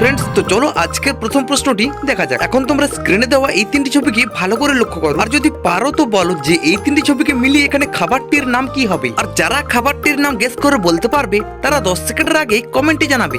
Friends তো চলো আজকের প্রথম প্রশ্নটি দেখা যাক। এখন তোমরা স্ক্রিনে দেওয়া এই তিনটি ছবিকে ভালো করে লক্ষ্য করো। আর যদি পারো তো বলো যে এই তিনটি ছবিকে মিলিয়ে এখানে খাবারটির নাম কি হবে? আর যারা খাবারটির নাম গেস করে বলতে পারবে, তারা দশ সেকেন্ডের আগে কমেন্টে জানাবে।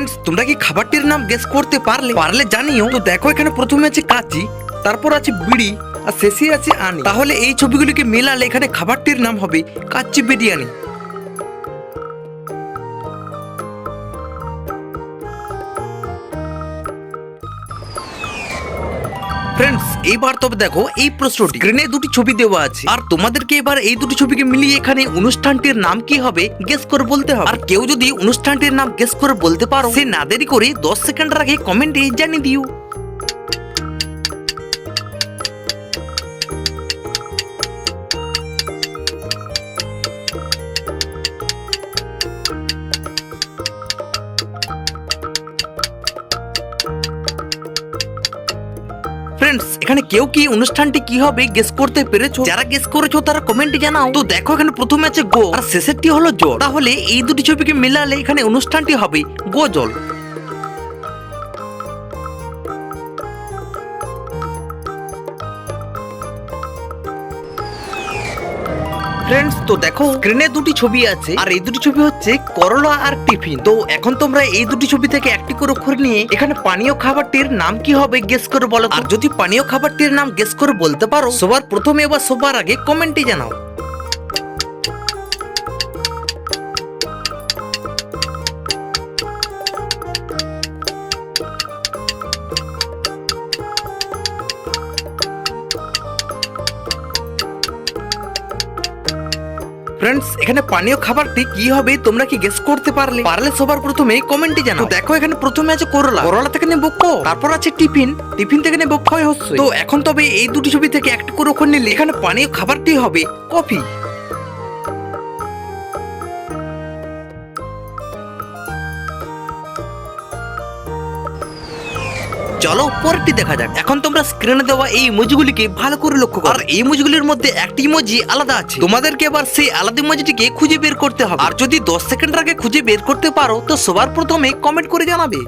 ফ্রেন্ডস তোমরা কি খাবারটির নাম গেস করতে পারলে? পারলে জানিও। তো দেখো, এখানে প্রথমে আছে কাচি, তারপর আছে বিড়ি, আর শেষে আছে আনি। তাহলে এই ছবিগুলিকে মেলালে এখানে খাবারটির নাম হবে কাচ্চি বিরিয়ানি। ফ্রেন্ডস এইবার তবে দেখো এই প্রশ্নটি। স্ক্রিনে দুটি ছবি দেওয়া আছে। আর তোমাদেরকে এবার এই দুটি ছবিকে মিলিয়ে এখানে অনুষ্ঠানটির নাম কি হবে গেস করে বলতে হবে। আর কেউ যদি অনুষ্ঠানটির নাম গেস করে বলতে পারো, সে না দেরি করে দশ সেকেন্ডের আগে কমেন্টে জানিয়ে দিও। এখানে কেউ কি অনুষ্ঠানটি কি হবে গেস করতে পেরেছ? যারা গেস করেছ তারা কমেন্ট জানাও। তো দেখো এখানে প্রথমে আছে গো আর শেষেরটি হলো জল। তাহলে এই দুটি ছবিকে মিলালে এখানে অনুষ্ঠানটি হবে গো জল ফ্রেন্ডস তো দেখো স্ক্রিনে দুটি ছবি আছে, আর এই দুটি ছবি হচ্ছে করলা আর টিফিন। তো এখন তোমরা এই দুটি ছবি থেকে একটি করে অক্ষর নিয়ে এখানে পানীয় খাবারটির নাম কি হবে গেস করে বলো আর যদি পানীয় খাবারটির নাম গেস করে বলতে পারো, সবার প্রথমে বা সবার আগে কমেন্টে জানাও। ফ্রেন্ডস এখানে পানীয় খাবারটি কি হবে তোমরা কি গেস করতে পারলে? পারলে সবার প্রথমে কমেন্টে জানাও। দেখো এখানে প্রথমে আছে করলা করলা থেকে নেব ক? তারপর আছে টিফিন টিফিন থেকে নেব ক্ষয় হচ্ছে? তো এখন তবে এই দুটি ছবি থেকে একটু করে ওখানে নিলে এখানে পানীয় খাবারটি হবে কফি। চলো পরেরটি দেখা যাক। এখন তোমরা স্ক্রিনে দেওয়া এই ইমোজিগুলিকে ভালো করে লক্ষ্য করো। আর এই ইমোজিগুলির মধ্যে একটি ইমোজি আলাদা আছে। তোমাদেরকে এবার সেই আলাদা ইমোজিটিকে খুঁজে বের করতে হবে। আর যদি দশ সেকেন্ড আগে খুঁজে বের করতে পারো, তো সবার প্রথমে কমেন্ট করে জানাবে।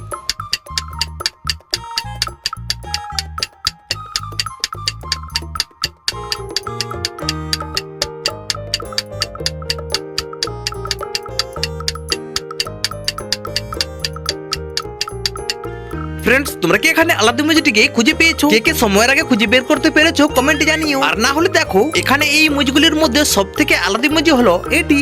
ফ্রেন্ডস তোমরা কি এখানে আলাদা মুজিটিকে খুঁজে পেয়েছ? কে কে সময়ের আগে খুঁজে বের করতে পেরেছ? কমেন্টে জানিও। আর না হলে দেখো, এখানে এই ইমোজিগুলির মধ্যে সবথেকে আলাদা ইমোজি হলো এটি।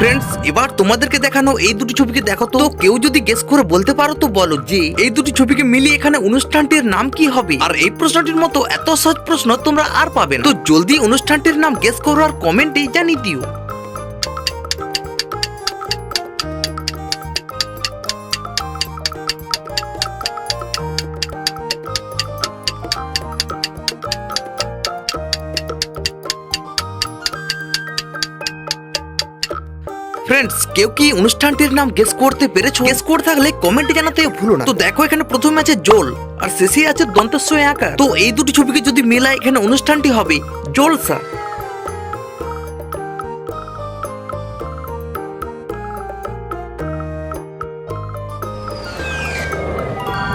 ফ্রেন্ডস এবার তোমাদেরকে দেখানো এই দুটি ছবিকে দেখো তো। কেউ যদি গেস করে বলতে পারো তো বলো যে এই দুটি ছবিকে মিলিয়ে এখানে অনুষ্ঠানটির নাম কি হবে? আর এই প্রশ্নটির মতো এত সহজ প্রশ্ন তোমরা আর পাবে না। তো জলদি অনুষ্ঠানটির নাম গেস করো আর কমেন্টে জানিয়ে দিও। ফ্রেন্ডস কেউ কি অনুষ্ঠানটির নাম গেস করতে পেরেছ? গেস করে থাকলে কমেন্টে জানাতে ভুলো না। তো দেখো, এখানে প্রথমে আছে জোল, আর শেষে আছে দন্তস্বয় আঁকা তো এই দুটি ছবিকে যদি মেলায়, এখানে অনুষ্ঠানটি হবে জলসা।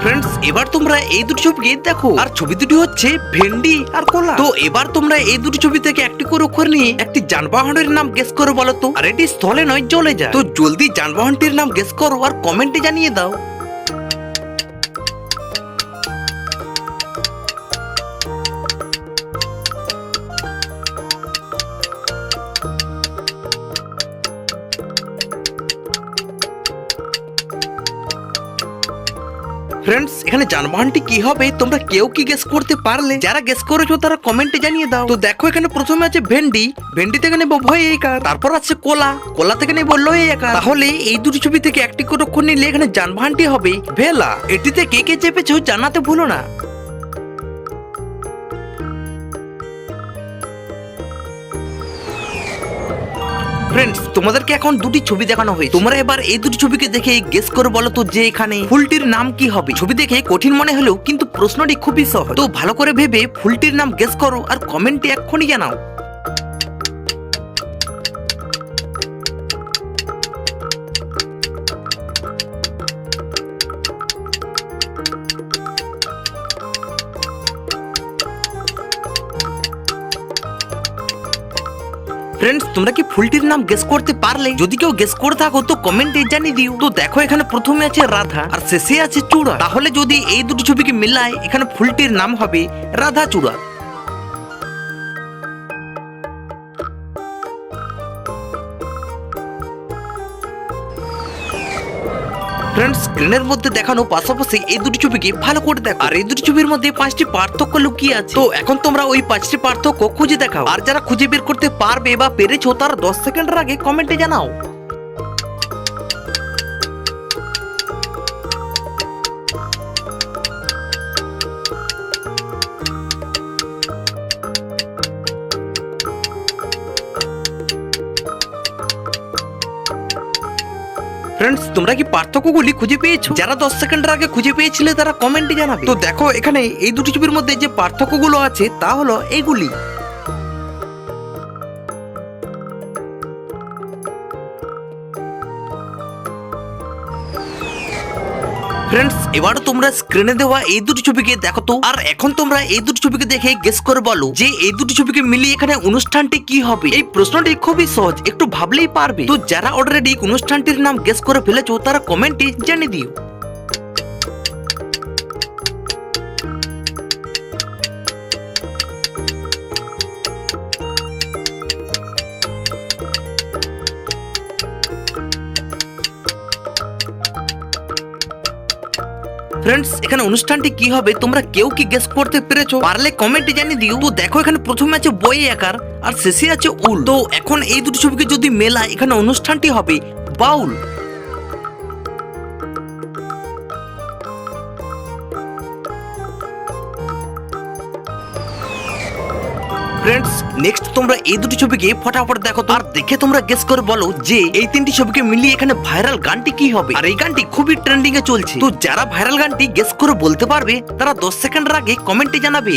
ফ্রেন্ডস এবার তোমরা এই দুটি ছবিকে দেখো। আর ছবি দুটি হচ্ছে ভেন্ডি আর কোলা। তো এবার তোমরা এই দুটি ছবি থেকে একটি করে অক্ষর নিয়ে একটি যানবাহনের নাম গেস করো বলো তো। আর এটি স্থলে নয়, জলে যায়। তো জলদি যানবাহনটির নাম গেস করো আর কমেন্টে জানিয়ে দাও। ফ্রেন্ডস এখানে যানবাহনটি কি হবে, তোমরা কেউ কি গেস করতে পারলে? যারা গেস করেছ, তারা কমেন্টে জানিয়ে দাও। তো দেখো, এখানে প্রথমে আছে ভেন্ডি। ভেন্ডি থেকে নেব ভয় এই কার তারপর আছে কোলা। কোলা থেকে নেব এই একা তাহলে এই দুটি ছবি থেকে একটি করে নিলে এখানে যানবাহনটি হবে ভেলা। এটিতে কে কে চেপেছো জানাতে ভুলো না। ফ্রেন্ডস তোমাদেরকে এখন দুটি ছবি দেখানো হয়েছে। তোমরা এবার এই দুটি ছবিকে দেখে গেস করে বলো তো যে এখানে ফুলটির নাম কি হবে? ছবি দেখে কঠিন মনে হলেও কিন্তু প্রশ্নটি খুবই সহজ। তো ভালো করে ভেবে ফুলটির নাম গেস করো আর কমেন্টে এক্ষুনি জানাও। ফ্রেন্ডস তোমরা কি ফুলটির নাম গেস করতে পারলে? যদি কেউ গেস করে থাকো, তো কমেন্টে জানিয়ে দিও। তো দেখো, এখানে প্রথমে আছে রাধা, আর শেষে আছে চূড়া। তাহলে যদি এই দুটি ছবিকে মিলায়, এখানে ফুলটির নাম হবে রাধা চূড়া ফ্রেন্ডস স্ক্রিনের মধ্যে দেখানো পাশাপাশি এই দুটি ছবিকে ভালো করে দেখো। আর এই দুটি ছবির মধ্যে পাঁচটি পার্থক্য লুকিয়ে আছে। তো এখন তোমরা ওই পাঁচটি পার্থক্য খুঁজে দেখাও। আর যারা খুঁজে বের করতে পারবে বা পেরেছ, তার দশ সেকেন্ডের আগে কমেন্টে জানাও। ফ্রেন্ডস তোমরা কি পার্থক্যগুলি খুঁজে পেয়েছ? যারা দশ সেকেন্ডের আগে খুঁজে পেয়েছিলে, তারা কমেন্টে জানাবে। তো দেখো, এখানে এই দুটি ছবির মধ্যে যে পার্থক্যগুলো আছে, তা হলো এইগুলি ফ্রেন্ডস এবার তোমরা স্ক্রিনে দেওয়া এই দুটি ছবিকে দেখো তো। আর এখন তোমরা এই দুটি ছবিকে দেখে গেস করে বলো যে এই দুটি ছবিকে মিলিয়ে এখানে অনুষ্ঠানটি কি হবে। এই প্রশ্নটি খুবই সহজ, একটু ভাবলেই পারবে। তো যারা অলরেডি অনুষ্ঠানটির নাম গেস করে ফেলেছো, তারা কমেন্টে জানিয়ে দিও। ফ্রেন্ডস এখানে অনুষ্ঠানটি কি হবে? তোমরা কেউ কি গেস করতে পেরেছ? পারলে কমেন্টে জানিয়ে দিও। তো দেখো, এখানে প্রথমে আছে বই আকার, আর শেষে আছে উল। তো এখন এই দুটি ছবিকে যদি মেলা এখানে অনুষ্ঠানটি হবে, বাউল। ফ্রেন্ডস নেক্সট তোমরা এই দুটি ছবিকে ফটাফট দেখো আর দেখে তোমরা গেস করে বলো যে এই তিনটি ছবিকে মিলিয়ে এখানে ভাইরাল গানটি কি হবে। আর এই গানটি খুবই ট্রেন্ডিং এ চলছে। তো যারা ভাইরাল গানটি গেস করে বলতে পারবে, তারা দশ সেকেন্ডের আগে কমেন্টে জানাবে।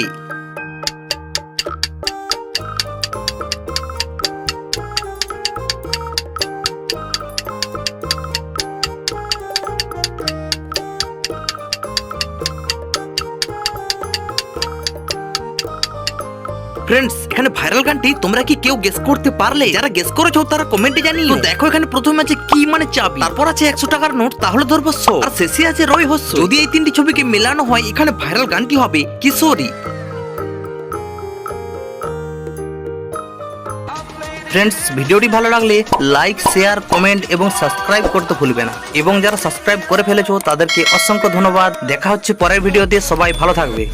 ফ্রেন্ডস এখানে ভাইরাল গানটি তোমরা কি কেউ গেস করতে পারলে? যারা গেস করেছ তারা কমেন্টে জানিয়ে দেখো এখানে প্রথমে আছে কি মানে চাবি? তারপর আছে একশো টাকার নোট, তাহলে ধরবো শো আর শেষে আছে রয় হস্য যদি এই তিনটি ছবিকে মেলানো হয়, এখানে ভাইরাল গানটি হবে কিশোরী। ফ্রেন্ডস ভিডিওটি ভালো লাগলে লাইক শেয়ার কমেন্ট এবং সাবস্ক্রাইব করতে ভুলবে না। এবং যারা সাবস্ক্রাইব করে ফেলেছো, তাদেরকে অসংখ্য ধন্যবাদ। দেখা হচ্ছে পরের ভিডিওতে। সবাই ভালো থাকবে।